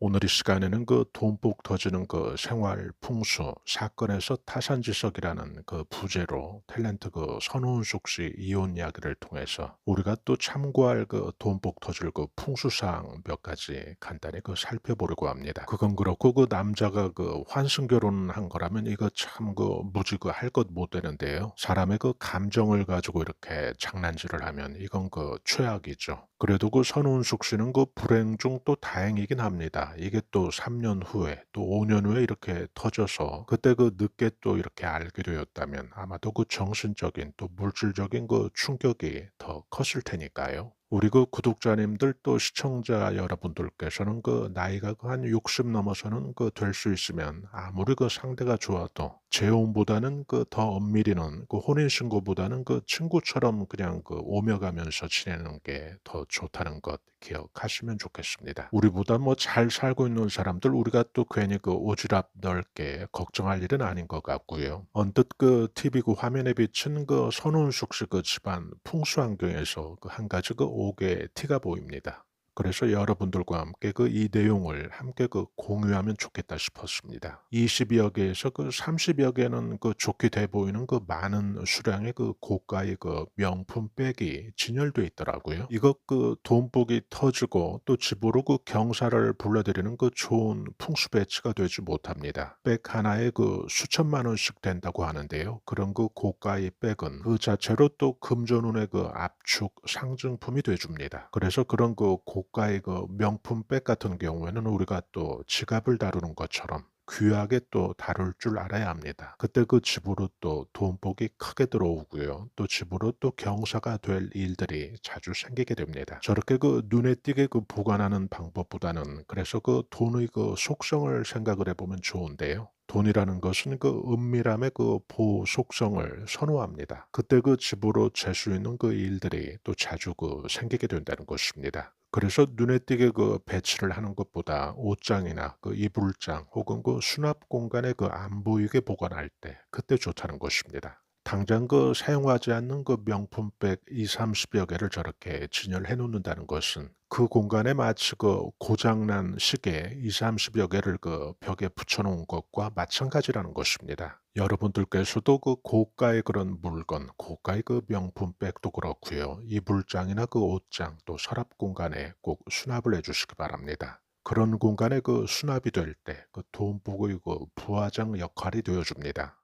오늘 이 시간에는 그 돈복 터지는 그 생활 풍수 사건에서 타산지석이라는 그 부제로 탤런트 그 선우은숙 씨 이혼 이야기를 통해서 우리가 또 참고할 그 돈복 터질 그 풍수사항 몇 가지 간단히 그 살펴보려고 합니다. 그건 그렇고 그 남자가 그 환승 결혼한 거라면 이거 참 그 무지 그 할 것 못 되는데요. 사람의 그 감정을 가지고 이렇게 장난질을 하면 이건 그 최악이죠. 그래도 그 선우은숙 씨는 그 불행 중 또 다행이긴 합니다. 이게 또 3년 후에 또 5년 후에 이렇게 터져서 그때 그 늦게 또 이렇게 알게 되었다면 아마도 그 정신적인 또 물질적인 그 충격이 더 컸을 테니까요. 우리 그 구독자님들 또 시청자 여러분들께서는 그 나이가 그 한 60 넘어서는 그 될 수 있으면 아무리 그 상대가 좋아도 재혼보다는 그 더 엄밀히는 그 혼인신고보다는 그 친구처럼 그냥 그 오며 가면서 지내는 게 더 좋다는 것 기억하시면 좋겠습니다. 우리보다 뭐 잘 살고 있는 사람들 우리가 또 괜히 그 오지랖 넓게 걱정할 일은 아닌 것 같고요. 언뜻 그 TV 그 화면에 비친 그 선운숙 씨그 집안 풍수 환경에서 그 한 가지 그 옥의 티가 보입니다. 그래서 여러분들과 함께 그 이 내용을 함께 그 공유하면 좋겠다 싶었습니다. 20여 개에서 그 30여 개는 그 좋게 돼 보이는 그 많은 수량의 그 고가의 그 명품 백이 진열돼 있더라고요. 이거 그 돈복이 터지고 또 집으로 그 경사를 불러들이는 그 좋은 풍수 배치가 되지 못합니다. 백 하나에 그 수천만 원씩 된다고 하는데요. 그런 그 고가의 백은 그 자체로 또 금전운의 그 압축 상징품이 돼줍니다. 그래서 그런 그 고 가의 그 명품 백 같은 경우에는 우리가 또 지갑을 다루는 것처럼 귀하게 또 다룰 줄 알아야 합니다. 그때 그 집으로 또 돈복이 크게 들어오고요. 또 집으로 또 경사가 될 일들이 자주 생기게 됩니다. 저렇게 그 눈에 띄게 그 보관하는 방법보다는 그래서 그 돈의 그 속성을 생각을 해보면 좋은데요. 돈이라는 것은 그 은밀함의 그 보호 속성을 선호합니다. 그때 그 집으로 재수 있는 그 일들이 또 자주 그 생기게 된다는 것입니다. 그래서 눈에 띄게 그 배치를 하는 것보다 옷장이나 그 이불장 혹은 그 수납 공간에 그 안 보이게 보관할 때 그때 좋다는 것입니다. 당장 그 사용하지 않는 그 명품백 2-30여 개를 저렇게 진열해 놓는다는 것은 그 공간에 마치 그 고장난 시계 2-30여 개를 그 벽에 붙여 놓은 것과 마찬가지라는 것입니다. 여러분들께서도 그 고가의 그런 물건, 고가의 그 명품백도 그렇고요. 이불장이나 그 옷장 또 서랍 공간에 꼭 수납을 해 주시기 바랍니다. 그런 공간에 그 수납이 될 때 그 돈복의 그 부화장 역할이 되어 줍니다.